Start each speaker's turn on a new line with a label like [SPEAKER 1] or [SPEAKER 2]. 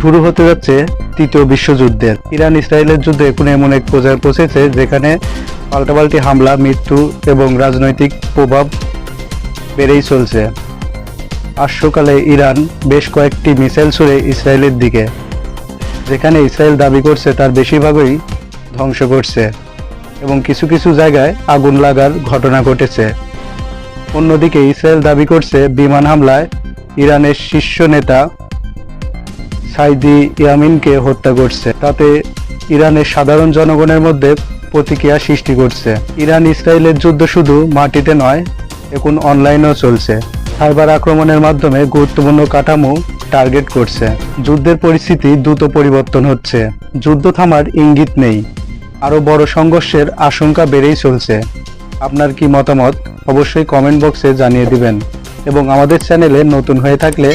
[SPEAKER 1] শুরু হতে যাচ্ছে তৃতীয় বিশ্বযুদ্ধের। ইরান ইসরায়েলের যুদ্ধ এখন এমন এক পর্যায়ে পৌঁছেছে যেখানে পাল্টাপাল্টি হামলা, মৃত্যু এবং রাজনৈতিক প্রভাব বেড়েই চলছে। আজ সকালে ইরান বেশ কয়েকটি মিসাইল ছুড়ে ইসরায়েলের দিকে, যেখানে ইসরায়েল দাবি করছে তার বেশিরভাগই ধ্বংস করছে এবং কিছু কিছু জায়গায় আগুন লাগার ঘটনা ঘটেছে। অন্যদিকে ইসরায়েল দাবি করছে বিমান হামলায় ইরানের শীর্ষ নেতা সাইদি ইয়ামিনকে হত্যা করছে। তাতে ইরানের সাধারণ জনগণের মধ্যে প্রতিক্রিয়া সৃষ্টি করছে। ইরান ইসরায়েলের যুদ্ধ শুধু মাটিতে নয়, এখন অনলাইনেও চলছে। সাইবার আক্রমণের মাধ্যমে গুরুত্বপূর্ণ কাঠামো টার্গেট করছে। যুদ্ধের পরিস্থিতি দ্রুত পরিবর্তন হচ্ছে। যুদ্ধ থামার ইঙ্গিত নেই। আরও বড় সংঘর্ষের আশঙ্কা বেড়েই চলছে। আপনার কি মতামত? অবশ্যই কমেন্ট বক্সে জানিয়ে দিবেন। এবং আমাদের চ্যানেলে নতুন হয়ে থাকলে